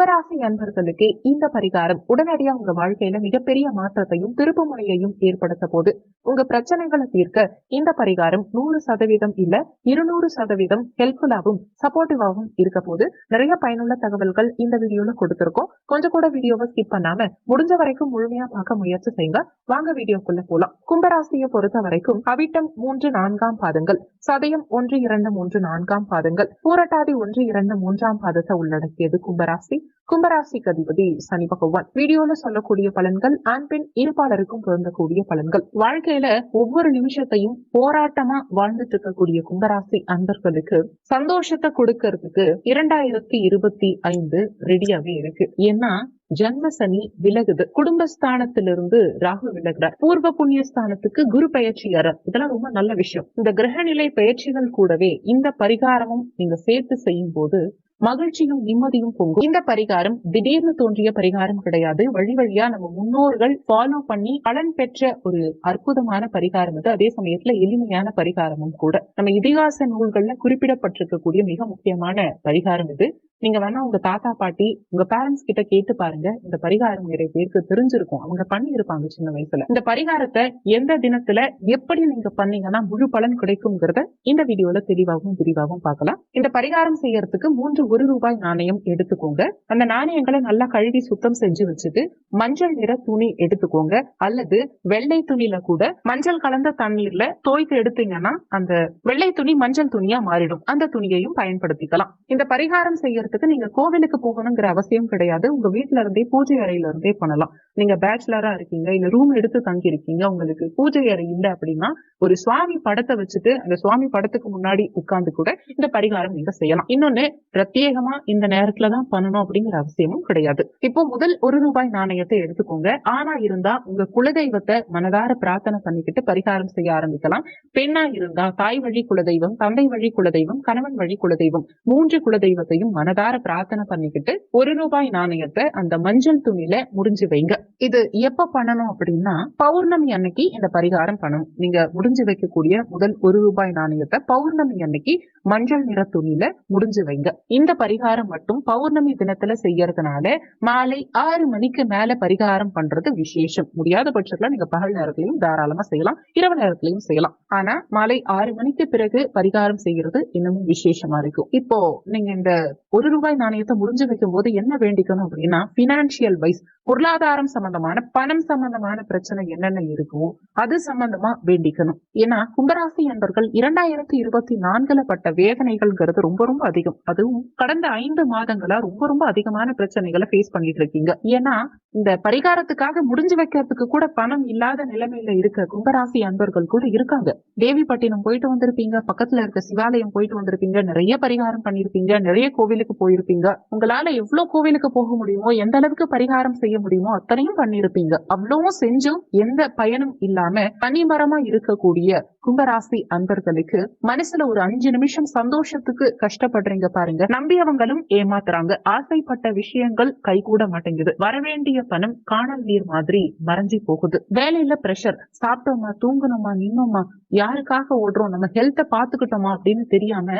கும்பராசி அன்பர்களுக்கு இந்த பரிகாரம் உடனடியா உங்க வாழ்க்கையில மிகப்பெரிய மாற்றத்தையும் திருப்புமுனையையும் ஏற்படுத்த போது உங்க பிரச்சனைகளை தீர்க்க இந்த பரிகாரம் நூறு சதவீதம் இல்ல இருநூறு சதவீதம் ஹெல்ப்ஃபுல்லாகவும் சப்போர்ட்டிவாகவும் இருக்க போது நிறைய பயனுள்ள தகவல்கள் இந்த வீடியோல கொடுத்திருக்கோம். கொஞ்சம் கூட வீடியோவை ஸ்கிப் பண்ணாம முடிஞ்ச வரைக்கும் முழுமையா பார்க்க முயற்சி செய்யுங்க. வாங்க வீடியோக்குள்ள போலாம். கும்பராசியை பொறுத்த வரைக்கும் அவிட்டம் மூன்று நான்காம் பாதங்கள் சதயம் ஒன்று இரண்டு மூன்று நான்காம் பாதங்கள் பூரட்டாதி ஒன்று இரண்டு மூன்றாம் பாதத்தை உள்ளடக்கியது கும்பராசி. கும்பராசிக்கு அதிபதி சனி பகவான். வீடியோல சொல்லக்கூடிய பலன்கள் ஆண் பெண் இருப்பாளருக்கும் பொருந்தக்கூடிய பலன்கள். வாழ்க்கையில ஒவ்வொரு நிமிஷத்தையும் போராட்டமா வாழ்ந்துட்டு இருக்கக்கூடிய கும்பராசி அன்பர்களுக்கு சந்தோஷத்தை கொடுக்கறதுக்கு இரண்டாயிரத்தி இருபத்தி ஐந்து ரெடியாவே இருக்கு. ஏன்னா ஜன்ம சனி விலகுது. குடும்பஸ்தானத்திலிருந்து ராகு விலகிறார். பூர்வ புண்ணிய ஸ்தானத்துக்கு குரு பயிற்சியார் இதெல்லாம் ரொம்ப நல்ல விஷயம். இந்த கிரகநிலை பயிற்சிகள் கூடவே இந்த பரிகாரமும் நீங்க சேர்த்து செய்யும் போது மகிழ்ச்சியும் நிம்மதியும் பொங்கும். இந்த பரிகாரம் திடீர்னு தோன்றிய பரிகாரம் கிடையாது. வழி வழியா நம்ம முன்னோர்கள் ஃபாலோ பண்ணி பலன் பெற்ற ஒரு அற்புதமான பரிகாரம் இது அதே சமயத்துல எளிமையான பரிகாரமும் கூட. நம்ம இதிகாச நூல்கள்ல குறிப்பிடப்பட்டிருக்கக்கூடிய மிக முக்கியமான பரிகாரம் இது. நீங்க வேணா உங்க தாத்தா பாட்டி உங்க பேரண்ட்ஸ் கிட்ட கேட்டு பாருங்க. இந்த பரிகாரம் நிறைய பேருக்கு தெரிஞ்சிருக்கும். அவங்க பண்ணி இருப்பாங்க சின்ன வயசுல. இந்த பரிகாரத்தை எந்த தினத்துல எப்படி நீங்க பண்ணீங்கன்னா முழு பலன் கிடைக்கும்ங்கிறத இந்த வீடியோல தெளிவாகவும் விரிவாகவும் பார்க்கலாம். இந்த பரிகாரம் செய்யறதுக்கு மூன்று ஒரு ரூபாய் நாணயம் எடுத்துக்கோங்க. அந்த நாணயங்களை நல்லா கழுவி சுத்தம் செஞ்சு வச்சுட்டு மஞ்சள் நிற துணி எடுத்துக்கோங்க. அல்லது வெள்ளை துணியில கூட மஞ்சள் கலந்த தண்ணீர்ல தோய்த்து எடுத்தீங்கன்னா அந்த வெள்ளை துணி மஞ்சள் துணியா மாறிடும். அந்த துணியையும் பயன்படுத்திக்கலாம். இந்த பரிகாரம் செய்யறது செய்யறதுக்கு நீங்க கோவிலுக்கு போகணுங்கிற அவசியம் கிடையாது. உங்க வீட்டுல இருந்தே பூஜை அறையில இருந்தே பண்ணலாம். நீங்க பேச்சுலரா இருக்கீங்க இல்ல ரூம் எடுத்து தங்கி இருக்கீங்க உங்களுக்கு பூஜை அறை இல்லை அப்படின்னா ஒரு சுவாமி படத்தை வச்சுட்டு அந்த சுவாமி படத்துக்கு முன்னாடி உட்கார்ந்து கூட இந்த பரிகாரம் நீங்க செய்யலாம். இன்னொன்னு பிரத்யேகமா இந்த நேரத்துல தான் பண்ணணும் அப்படிங்கிற அவசியமும் கிடையாது. இப்போ முதல் ஒரு ரூபாய் நாணயத்தை எடுத்துக்கோங்க. ஆனா இருந்தா உங்க குலதெய்வத்தை மனதார பிரார்த்தனை பண்ணிக்கிட்டு பரிகாரம் செய்ய ஆரம்பிக்கலாம். பெண்ணா இருந்தா தாய் வழி குலதெய்வம் தந்தை வழி குலதெய்வம் கணவன் வழி குலதெய்வம் மூன்று குலதெய்வத்தையும் மனதார பிரார்த்தனை பண்ணிக்கிட்டு ஒரு ரூபாய் நாணயத்தை அந்த மஞ்சள் துணியில முடிஞ்சு வைங்க. இது எப்ப பண்ணணும் அப்படின்னா பௌர்ணமி அன்னைக்கு இந்த பரிகாரம் பண்ணணும். நீங்க முடிஞ்சு வைக்கக்கூடிய முதல் ஒரு ரூபாய் நாணயத்தை பௌர்ணமி அன்னைக்கு மஞ்சள் நிற துணியில முடிஞ்சு வைங்க. இந்த பரிகாரம் மட்டும் பௌர்ணமி தினத்துல செய்யறதுனால மாலை ஆறு மணிக்கு மேல பரிகாரம் பண்றது விசேஷம். முடியாத பட்சத்துல நீங்க பகல் நேரத்திலையும் தாராளமா செய்யலாம் இரவு நேரத்திலையும் செய்யலாம். ஆனா மாலை ஆறு மணிக்கு பிறகு பரிகாரம் செய்யறது இன்னமும் விசேஷமா இருக்கும். இப்போ நீங்க இந்த ஒரு ரூபாய் நாணயத்தை முடிஞ்சு வைக்கும் போது என்ன வேண்டிக்கணும் அப்படின்னா பினான்சியல் வைஸ் பொருளாதாரம் சம்பந்தமான பணம் சம்பந்தமான பிரச்சனை என்னென்ன இருக்கோ அது சம்பந்தமா வேண்டிக்கணும். ஏன்னா கும்பராசி என்பர்கள் இரண்டாயிரத்தி இருபத்தி நான்குல பட்ட வேதனைகள்ங்கிறது ரொம்ப ரொம்ப அதிகம். அதுவும் கடந்த ஐந்து மாதங்களா ரொம்ப ரொம்ப அதிகமான பிரச்சனைகளை ஃபேஸ் பண்ணிட்டு இருக்கீங்க. ஏன்னா இந்த பரிகாரத்துக்காக முடிஞ்சு வைக்கிறதுக்கு கூட பணம் இல்லாத நிலைமையில இருக்க கும்பராசி அன்பர்கள் கூட இருக்காங்க. தேவிப்பட்டினம் போயிட்டு வந்திருப்பீங்க பக்கத்துல இருக்க சிவாலயம் போயிட்டு வந்திருப்பீங்க நிறைய பரிகாரம் பண்ணிருப்பீங்க நிறைய கோவிலுக்கு போயிருப்பீங்க. உங்களால எவ்வளவு கோவிலுக்கு போக முடியுமோ எந்த அளவுக்கு பரிகாரம் செய்ய முடியுமோ அத்தனையும் பண்ணிருப்பீங்க அவ்வளவும் செஞ்சும் எந்த பயனும் இல்லாம தனி மரமா இருக்கக்கூடிய கும்பராசி அன்பர்களுக்கு மனசுல ஒரு அஞ்சு நிமிஷம் சந்தோஷத்துக்கு கஷ்டப்படுறீங்க பாருங்க. நம்பியவங்களும் ஏமாத்துறாங்க. ஆசைப்பட்ட விஷயங்கள் கைகூட மாட்டேங்குது. வரவேண்டிய பணம் காணல் நீர் மாதிரி மறைஞ்சு போகுது. வேலையில பிரஷர் சாப்பிட்டோமா? தூங்கணுமா? நின்னோமா? யாருக்காக ஓடுறோம்? நம்ம ஹெல்த்த பாத்துக்கிட்டோமா அப்படின்னு தெரியாம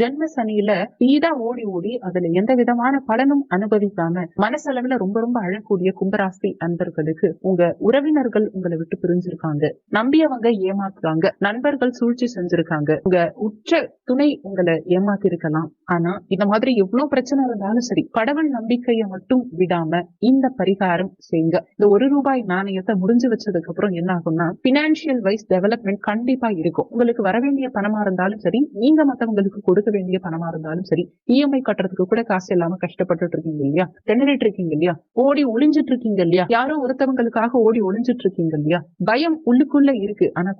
ஜென்ம சனியில சீதா ஓடி ஓடி அதுல எந்த விதமான பலனும் அனுபவிக்காம மனசளவுல ரொம்ப ரொம்ப அழக்கூடிய கும்பராசி அன்பர்களுக்கு உங்க உறவினர்கள் உங்களை விட்டு பிரிஞ்சிருக்காங்க. நம்பியவங்க ஏமாத்துறாங்க. நண்பர்கள் சூழ்ச்சி செஞ்சிருக்காங்க. உங்க உற்ற துணை உங்களை ஏமாத்தி இருக்கலாம் ஆனா இந்த மாதிரி எவ்வளவு பிரச்சனை இருந்தாலும் சரி கடவுள் நம்பிக்கையை மட்டும் விடாம இந்த பரிகாரம் செய்யுங்க இந்த ஒரு ரூபாய் நாணயத்தை முடிஞ்சு வச்சதுக்கு அப்புறம் என்ன ஆகும்னா பினான்சியல் வைஸ் டெவலப்மெண்ட் கண்டிப்பா இருக்கும். உங்களுக்கு வர வேண்டிய பணமா இருந்தாலும் சரி நீங்க மத்தவங்களுக்கு கொடுக்க வேண்டிய பணமா இருந்தாலும் சரி இஎம்ஐ கட்டுறதுக்கு கூட காசு இல்லாம கஷ்டப்பட்டுட்டு இருக்கீங்க இல்லையா? திணறிட்டு இருக்கீங்க இல்லையா? ஓடி ஒளிஞ்சிட்டு இருக்கீங்க இல்லையா? யாரோ ஒருத்தவங்களுக்காக ஓடி ஒளிஞ்சிட்டு இருக்கீங்க இல்லையா? பயம் உள்ளுக்குள்ள இருக்கு. ஆனா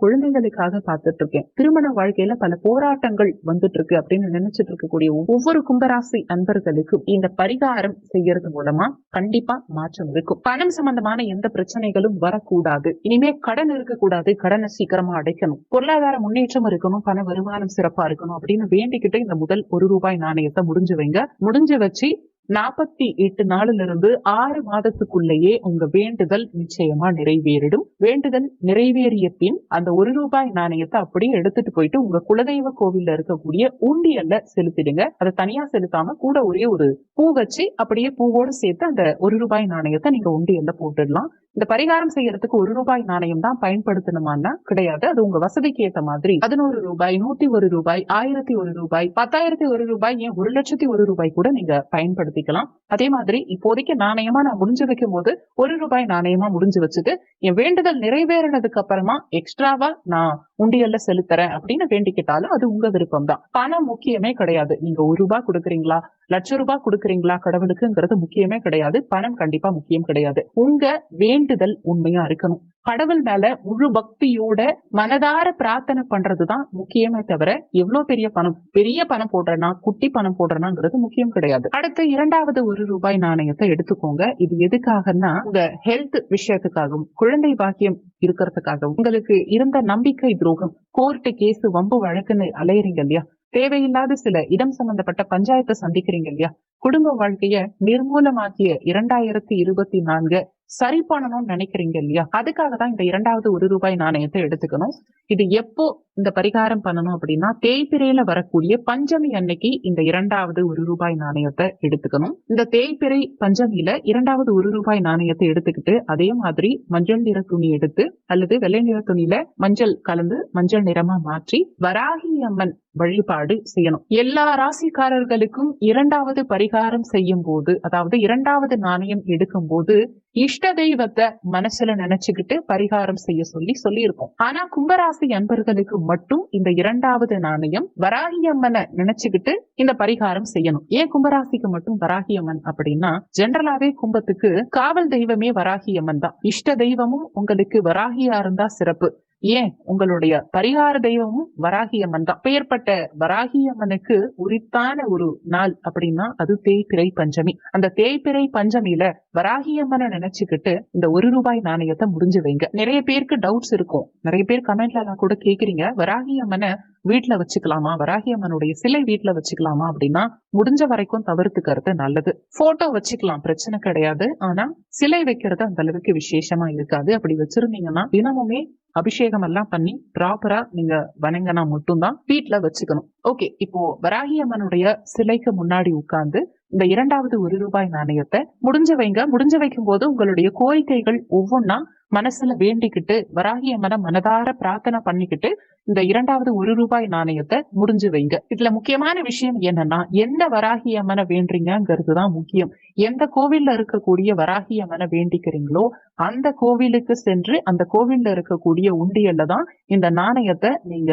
குழந்தைகளுக்காக பார்த்துட்டு இருக்கேன் திருமண வாழ்க்கையில பல போராட்டங்கள் வந்துட்டு இருக்கு அப்படின்னு நினைச்சிட்டு இருக்கக்கூடிய ஒவ்வொரு கும்பராசி அன்பர்களுக்கும் இந்த பரிகாரம் செய்யறது மூலமா கண்டிப்பா மாற்றம் இருக்கும். பணம் சம்பந்தமான எந்த பிரச்சனைகளும் வரக்கூடாது. இனிமே கடன் இருக்கக்கூடாது. கடனை சீக்கிரமா அடைக்கணும். பொருளாதார முன்னேற்றம் இருக்கணும். பண வருமானம் சிறப்பா இருக்கணும் அப்படின்னு வேண்டிக்கிட்டு இந்த முதல் ஒரு ரூபாய் நாணயத்தை முடிஞ்சு வைங்க முடிஞ்சு வச்சு நாற்பத்தி எட்டு நாளுல இருந்து ஆறு மாதத்துக்குள்ளேயே உங்க வேண்டுதல் நிச்சயமா நிறைவேறிடும். வேண்டுதல் நிறைவேறிய பின் அந்த ஒரு ரூபாய் நாணயத்தை அப்படியே எடுத்துட்டு போயிட்டு உங்க குலதெய்வ கோவில்ல இருக்கக்கூடிய உண்டியல்ல செலுத்திடுங்க. அதை தனியா செலுத்தாம கூட ஒரே ஒரு பூ வச்சு அப்படியே பூவோடு சேர்த்து அந்த ஒரு ரூபாய் நாணயத்தை நீங்க உண்டியல்ல போட்டுடலாம். இந்த பரிகாரம் செய்யறதுக்கு ஒரு ரூபாய் நாணயம் தான் பயன்படுத்தணுமான்னா கிடையாது. அது உங்க வசதிக்கு ஏத்த மாதிரி. பதினோரு ரூபாய் நூத்தி ஒரு ரூபாய் ஆயிரத்தி ஒரு ரூபாய் பத்தாயிரத்தி ஒரு ரூபாய் ஏன் ஒரு லட்சத்தி ஒரு ரூபாய் கூட நீங்க பயன்படுத்திக்கலாம். அதே மாதிரி இப்போதைக்கு நாணயமா நான் முடிஞ்சு வைக்கும் போது ஒரு ரூபாய் நாணயமா முடிஞ்சு வச்சுட்டு என் வேண்டுதல் நிறைவேறினதுக்கு அப்புறமா எக்ஸ்ட்ராவா நான் உண்டியல்ல செலுத்துறேன் அப்படின்னு வேண்டிக்கிட்டாலும் அது உங்க விருப்பம் தான். பணம் முக்கியமே கிடையாது. நீங்க ஒரு ரூபாய் கொடுக்குறீங்களா லட்ச ரூபாய் கொடுக்குறீங்களா கடவுளுக்குங்கிறது முக்கியமே கிடையாது. பணம் கண்டிப்பா முக்கியம் கிடையாது. உங்க வே வேண்டுதல் உண்மையா இருக்கணும். கடவுள் மேல முழு பக்தியோட மனதார பிரார்த்தனை பண்றதுதான் முக்கியமே தவிர எவ்வளவு பெரிய பணம் பெரிய பணம் போடுறனா குட்டி பணம் போடுறனாங்கிறது முக்கியம் கிடையாது. அடுத்து இரண்டாவது ஒரு ரூபாய் நாணயத்தை எடுத்துக்கோங்க. இது எதுக்காகன்னா உங்க ஹெல்த் விஷயத்துக்காகவும் குழந்தை பாக்கியம் இருக்கிறதுக்காகவும் உங்களுக்கு இருந்த நம்பிக்கை துரோகம் கோர்ட்டு கேஸ் வம்பு வழக்குன்னு அலையறீங்க இல்லையா? தேவையில்லாத சில இடம் சம்பந்தப்பட்ட பஞ்சாயத்தை சந்திக்கிறீங்க இல்லையா? குடும்ப வாழ்க்கைய நிர்மூலமாக்கிய இரண்டாயிரத்தி இருபத்தி நான்கு சரி பண்ணணும்னு நினைக்கிறீங்க இல்லையா? அதுக்காக தான் இந்த இரண்டாவது ஒரு ரூபாய் நாணயத்தை எடுத்துக்கணும். இது எப்போ இந்த பரிகாரம் பண்ணணும் அப்படின்னா தேய்பிரையில வரக்கூடிய பஞ்சமி அன்னைக்கு இந்த இரண்டாவது ஒரு ரூபாய் நாணயத்தை எடுத்துக்கணும். இந்த தேய்பிரை பஞ்சமியில இரண்டாவது ஒரு ரூபாய் நாணயத்தை எடுத்துக்கிட்டு அதே மாதிரி மஞ்சள் நிற துணி எடுத்து அல்லது வெள்ளை நிற துணியில மஞ்சள் கலந்து மஞ்சள் நிறமா மாற்றி வராகி அம்மன் வழிபாடு செய்யணும். எல்லா ராசிக்காரர்களுக்கும் இரண்டாவது பரிகாரம் செய்யும் போது அதாவது இரண்டாவது நாணயம் எடுக்கும் போது இஷ்ட தெய்வத்தை மனசுல நினைச்சுக்கிட்டு பரிகாரம் செய்ய சொல்லி சொல்லியிருக்கோம். ஆனா கும்பராசி அன்பர்களுக்கு மட்டும் இந்த இரண்டாவது நாணயம் வராகி அம்மனை நினைச்சுக்கிட்டு இந்த பரிகாரம் செய்யணும். ஏன் கும்பராசிக்கு மட்டும் வராகி அம்மன் அப்படின்னா ஜென்ரலாவே கும்பத்துக்கு காவல் தெய்வமே வராகி அம்மன் தான். இஷ்ட தெய்வமும் உங்களுக்கு வராகியா இருந்தா சிறப்பு. ஏன் உங்களுடைய பரிகார தெய்வமும் வராகியம்மன் தான்? பெயர்பட்ட வராகியம்மனுக்கு உரித்தான ஒரு நாள் அப்படின்னா அது தேய்பிறை பஞ்சமி. அந்த தேய்பிறை பஞ்சமியில வராகியம்மனை நினைச்சுக்கிட்டு இந்த ஒரு ரூபாய் நாணயத்தை முடிஞ்சு வைங்க. நிறைய பேருக்கு டவுட்ஸ் இருக்கும். நிறைய பேர் கமெண்ட்ல எல்லாம் கூட கேக்குறீங்க. வராகியம்மனை வீட்டுல வச்சுக்கலாமா? வராகியம்மனுடைய சிலை வீட்டுல வச்சுக்கலாமா அப்படின்னா முடிஞ்ச வரைக்கும் தவிர்த்துக்கிறது நல்லது. போட்டோ வச்சுக்கலாம் பிரச்சனை கிடையாது. ஆனா சிலை வைக்கிறது அந்த அளவுக்கு விசேஷமா இருக்காது. அப்படி வச்சிருந்தீங்கன்னா தினமுமே அபிஷேகம் எல்லாம் பண்ணி ப்ராப்பரா நீங்க வணங்கினா மட்டும்தான் வீட்டுல வச்சுக்கணும். ஓகே இப்போ வராகி அம்மனுடைய சிலைக்கு முன்னாடி உட்கார்ந்து இந்த இரண்டாவது ஒரு ரூபாய் நாணயத்தை முடிஞ்ச வைங்க முடிஞ்ச வைக்கும் போது உங்களுடைய கோரிக்கைகள் ஒவ்வொன்னா மனசுல வேண்டிக்கிட்டு வராகி அம்மனை மனதார பிரார்த்தனை பண்ணிக்கிட்டு இந்த இரண்டாவது ஒரு ரூபாய் நாணயத்தை முடிஞ்சு வைங்க இதுல முக்கியமான விஷயம் என்னன்னா எந்த வராகி அம்மனை வேண்டீங்கிறது தான் முக்கியம். எந்த கோவில்ல இருக்கக்கூடிய வராகி அம்மனை வேண்டிக்கிறீங்களோ அந்த கோவிலுக்கு சென்று அந்த கோவில்ல இருக்கக்கூடிய உண்டியல்ல தான் இந்த நாணயத்தை நீங்க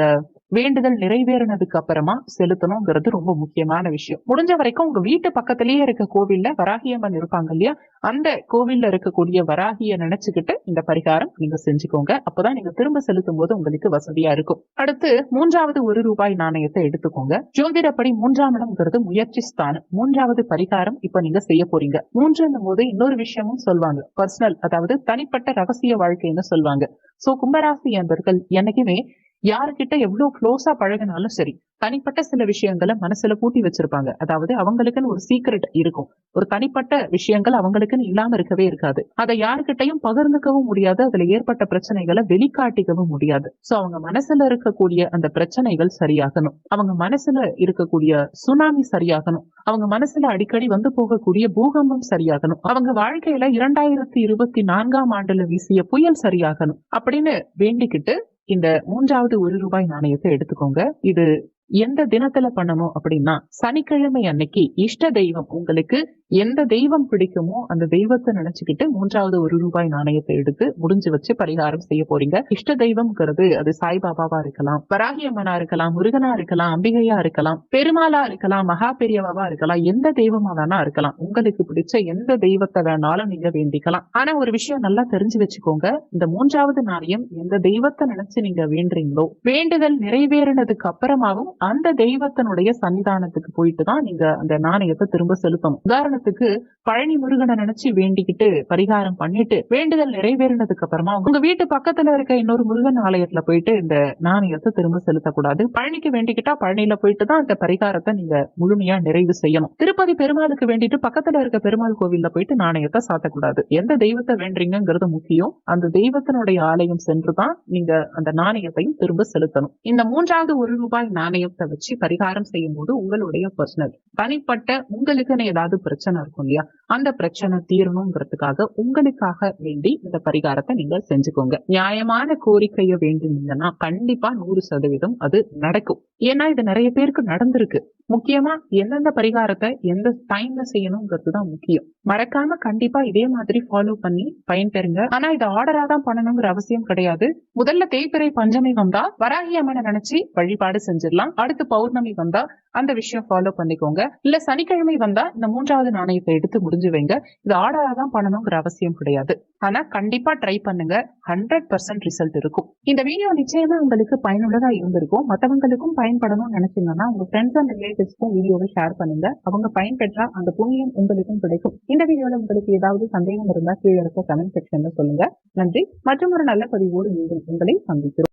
வேண்டுதல் நிறைவேறினதுக்கு அப்புறமா செலுத்தணுங்கிறது ரொம்ப முக்கியமான விஷயம். முடிஞ்ச வரைக்கும் உங்க வீட்டு பக்கத்திலேயே இருக்க கோவில்ல வராகியம்மன் இருப்பாங்க இல்லையா? அந்த கோவில்ல இருக்கக்கூடிய வராகிய நினைச்சுக்கிட்டு இந்த பரிகாரம் நீங்க செஞ்சுக்கோங்க. அப்பதான் நீங்க திரும்ப செலுத்தும் போது உங்களுக்கு வசதியா இருக்கும். அடுத்து மூன்றாவது ஒரு ரூபாய் நாணயத்தை எடுத்துக்கோங்க. ஜோதிடப்படி மூன்றாம் இடம்ங்கிறது முயற்சி ஸ்தானம். மூன்றாவது பரிகாரம் இப்ப நீங்க செய்ய போறீங்க. மூன்றுன்னும் போது இன்னொரு விஷயமும் சொல்லுவாங்க பர்சனல் அதாவது தனிப்பட்ட ரகசிய வாழ்க்கைன்னு சொல்லுவாங்க சோ கும்பராசி என்பர்கள் என்னைக்குமே யாருக்கிட்ட எவ்வளவு க்ளோஸா பழகினாலும் சரி தனிப்பட்ட சில விஷயங்களை மனசுல பூட்டி வச்சிருப்பாங்க. அதாவது அவங்களுக்குன்னு ஒரு சீக்ரெட் இருக்கும். ஒரு தனிப்பட்ட விஷயங்கள் அவங்களுக்குன்னு இல்லாம இருக்கவே இருக்காது. அதை யாருக்கிட்டையும் பகிர்ந்துக்கவும் முடியாது. அதுல ஏற்பட்ட பிரச்சனைகளை வெளிக்காட்டிக்கவும் முடியாது. சோ அவங்க மனசுல இருக்கக்கூடிய அந்த பிரச்சனைகள் சரியாகணும். அவங்க மனசுல இருக்கக்கூடிய சுனாமி சரியாகணும். அவங்க மனசுல அடிக்கடி வந்து போகக்கூடிய பூகம்பம் சரியாகணும். அவங்க வாழ்க்கையில இரண்டாயிரத்தி இருபத்தி நான்காம் ஆண்டுல வீசிய புயல் சரியாகணும் அப்படின்னு வேண்டிக்கிட்டு இந்த மூன்றாவது ஒரு ரூபாய் நாணயத்தை எடுத்துக்கோங்க. இது எந்த தினத்துல பண்ணணும் அப்படின்னா சனிக்கிழமை அன்னைக்கு இஷ்ட தெய்வம் உங்களுக்கு எந்த தெய்வம் பிடிக்குமோ அந்த தெய்வத்தை நினைச்சுக்கிட்டு மூன்றாவது ஒரு ரூபாய் நாணயத்தை எடுத்து முடிஞ்சு வச்சு பரிகாரம் செய்ய போறீங்க. இஷ்ட தெய்வம்ங்கிறது அது சாய்பாபாவா இருக்கலாம் வராகி அம்மனா இருக்கலாம் முருகனா இருக்கலாம் அம்பிகையா இருக்கலாம் பெருமாளா இருக்கலாம் மகா பெரியவாவா இருக்கலாம் எந்த தெய்வமா வேணா இருக்கலாம். உங்களுக்கு பிடிச்ச எந்த தெய்வத்தை வேணாலும் நீங்க வேண்டிக்கலாம். ஆனா ஒரு விஷயம் நல்லா தெரிஞ்சு வச்சுக்கோங்க. இந்த மூன்றாவது நாணயம் எந்த தெய்வத்தை நினைச்சு நீங்க வேண்டுறீங்களோ வேண்டுதல் நிறைவேறினதுக்கு அப்புறமாவும் அந்த தெய்வத்தினுடைய சன்னிதானத்துக்கு போயிட்டு தான் நீங்க அந்த நாணயத்தை திரும்ப செலுத்தணும். உதாரணம் உதாரணத்துக்கு பழனி முருகனை நினைச்சு வேண்டிக்கிட்டு பரிகாரம் பண்ணிட்டு வேண்டுதல் நிறைவேறினதுக்கு அப்புறமா உங்க வீட்டு பக்கத்துல இருக்க இன்னொரு முருகன் ஆலயத்துல போயிட்டு இந்த நாணயத்தை திரும்ப செலுத்தக்கூடாது. பழனிக்கு வேண்டிக்கிட்டா பழனியில போயிட்டு தான் அந்த பரிகாரத்தை நீங்க முழுமையா நிறைவு செய்யணும். திருப்பதி பெருமாளுக்கு வேண்டிட்டு பக்கத்துல இருக்க பெருமாள் கோவில்ல போயிட்டு நாணயத்தை சாத்தக்கூடாது. எந்த தெய்வத்தை வேண்டீங்கிறது முக்கியம். அந்த தெய்வத்தினுடைய ஆலயம் சென்றுதான் நீங்க அந்த நாணயத்தையும் திரும்ப செலுத்தணும். இந்த மூன்றாவது ஒரு ரூபாய் நாணயத்தை வச்சு பரிகாரம் செய்யும் போது உங்களுடைய பர்சனல் தனிப்பட்ட உங்களுக்குன்னு ஏதாவது பிரச்சனை பிரச்சனை இருக்கும் இல்லையா? அந்த பிரச்சனை தீரணுங்கிறதுக்காக உங்களுக்காக வேண்டி இந்த பரிகாரத்தை நீங்க செஞ்சுக்கோங்க. நியாயமான கோரிக்கையை வேண்டினீங்கன்னா கண்டிப்பா நூறு சதவீதம் அது நடக்கும். ஏன்னா இது நிறைய பேருக்கு நடந்திருக்கு. முக்கியமா எந்தெந்த பரிகாரத்தை எந்த டைம்ல செய்யணுங்கிறது தான் முக்கியம். மறக்காம கண்டிப்பா இதே மாதிரி ஃபாலோ பண்ணி பயன் பெறுங்க ஆனா இதை ஆர்டரா தான் பண்ணணுங்கிற அவசியம் கிடையாது. முதல்ல தேய்பிறை பஞ்சமி வந்தா வராகி அம்மனை நினைச்சு வழிபாடு செஞ்சிடலாம். அடுத்து பௌர்ணமி வந்தா அந்த விஷயம் ஃபாலோ பண்ணிக்கோங்க. இல்ல சனிக்கிழமை வந்தா இந்த மூன்றாவது நாணயத்தை எடுத்து முடிஞ்சு வைங்க. இது ஆர்டரா தான் பண்ணணுங்கிற அவசியம் கிடையாது. ஆனா கண்டிப்பா ட்ரை பண்ணுங்க. ஹண்ட்ரட் பர்சன்ட் ரிசல்ட் இருக்கும். இந்த வீடியோ நிச்சயமா உங்களுக்கு பயனுள்ளதா இருந்திருக்கும். மத்தவங்களுக்கும் பயன்படணும்னு நினைச்சீங்கன்னா உங்க ஃப்ரெண்ட்ஸ் அண்ட் ரிலேட்டிவ்ஸ்க்கும் வீடியோவை ஷேர் பண்ணுங்க. அவங்க பயன்பெற்றா அந்த புண்ணியம் உங்களுக்கும் கிடைக்கும். இந்த வீடியோல உங்களுக்கு ஏதாவது சந்தேகம் இருந்தா கீழே இருக்க கமெண்ட் செக்ஷன்ல சொல்லுங்க. நன்றி. மற்றும் ஒரு நல்ல பதிவோடு மீண்டும் உங்களை சந்திக்கிறோம்.